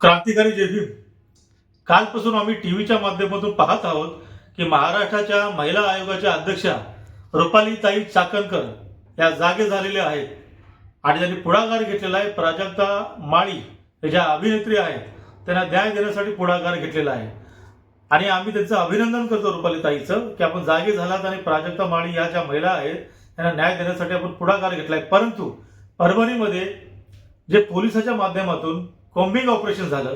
क्रांतिकारी जय भीम कालपासून आम्ही टी व्हीच्या माध्यमातून पाहत आहोत की महाराष्ट्राच्या महिला आयोगाच्या अध्यक्षा रुपालीताई चाकणकर या जागे झालेल्या आहेत आणि त्यांनी पुढाकार घेतलेला आहे. प्राजक्ता माळी हे ज्या अभिनेत्री आहेत त्यांना न्याय देण्यासाठी पुढाकार घेतलेला आहे. आणि आम्ही त्यांचं अभिनंदन करतो रुपालीताईचं की आपण जागे झालात आणि प्राजक्ता माळी या ज्या महिला आहेत त्यांना न्याय देण्यासाठी आपण पुढाकार घेतला आहे परंतु परभणीमध्ये जे पोलिसाच्या माध्यमातून कॉम्बिंग ऑपरेशन झालं.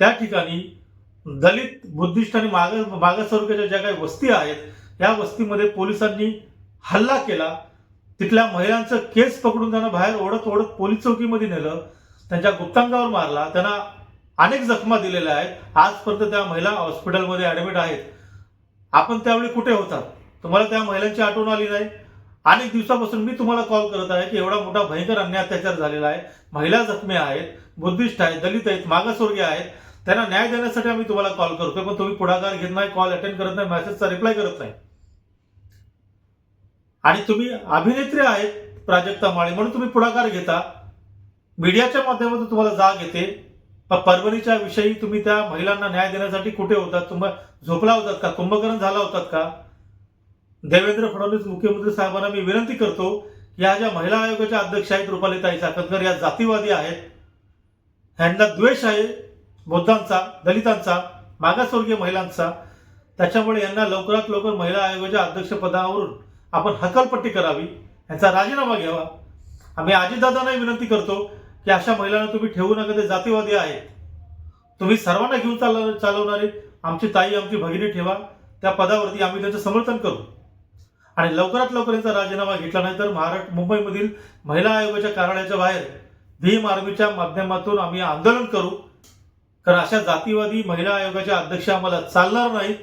त्या ठिकाणी दलित बुद्धिस्ट आणि माग मागासवर्गाच्या ज्या काही वस्ती आहेत या वस्तीमध्ये पोलिसांनी हल्ला केला. तिथल्या महिलांचं केस पकडून त्यांना बाहेर ओढत ओढत पोलीस चौकीमध्ये नेलं. त्यांच्या गुप्तांगावर मारला. त्यांना अनेक जखमा दिलेल्या आहेत. आजपर्यंत त्या महिला हॉस्पिटलमध्ये ॲडमिट आहेत. आपण त्यावेळी कुठे होतात तुम्हाला त्या महिलांची आठवण आली नाही? अनेक दिवसापासून मी तुम्हाला कॉल करत आहे की एवढा मोठा भयंकर अन्याय अत्याचार झालेला आहे. महिला जखमी आहेत बुद्धिस्ट आहेत दलित आहेत मागासवर्गीय आहेत. त्यांना न्याय देण्यासाठी आम्ही तुम्हाला कॉल करतोय पण तुम्ही पुढाकार घेत नाही कॉल अटेंड करत नाही मेसेजचा रिप्लाय करत नाही. आणि तुम्ही अभिनेत्री आहेत प्राजक्ता माळी म्हणून तुम्ही पुढाकार घेता. मीडियाच्या माध्यमातून तुम्हाला जाग येते. परभणीच्या विषयी तुम्ही त्या महिलांना न्याय देण्यासाठी कुठे होतात? तुम्हाला झोपला होतात का? कुंभकरण झाला होतात का? देवेंद्र फडणवीस मुख्यमंत्री साहेबांना मी विनंती करतो या ज्या महिला आयोगाच्या अध्यक्ष आहेत रुपालीताई चाकणकर या जातीवादी आहेत. ह्यांना द्वेष आहे बौद्धांचा दलितांचा मागासवर्गीय महिलांचा. त्याच्यामुळे यांना लवकरात लवकर महिला आयोगाच्या अध्यक्षपदावरून आपण हकलपट्टी करावी यांचा राजीनामा घ्यावा. आम्ही आजीदादांनाही विनंती करतो की अशा महिलांना तुम्ही ठेवू नका ते जातीवादी आहेत. तुम्ही सर्वांना घेऊन चालव चालवणारे आमची ताई आमची भगिनी ठेवा. त्या पदावरती आम्ही त्यांचं समर्थन करू. आणि लवकरात लवकर यांचा राजीनामा घेतला नाही तर महाराष्ट्र मुंबईमधील महिला आयोगाच्या कार्यालयाच्या बाहेर भीम आर्मीच्या माध्यमातून आम्ही आंदोलन करू. कारण अशा जातीवादी महिला आयोगाच्या अध्यक्ष आम्हाला चालणार नाहीत.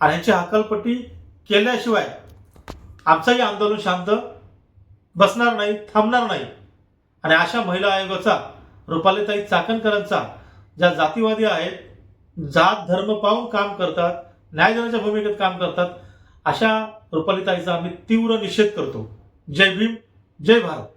आणि यांची हकालपट्टी केल्याशिवाय आमचंही आंदोलन शांत बसणार नाही थांबणार नाही. आणि अशा महिला आयोगाचा रुपालीताई चाकणकरांचा ज्या जातीवादी आहेत जात धर्म पाहून काम करतात न्यायदानाच्या भूमिकेत काम करतात अशा रुपालीताईचा आम्ही तीव्र निषेध करतो. जय भीम जय भारत.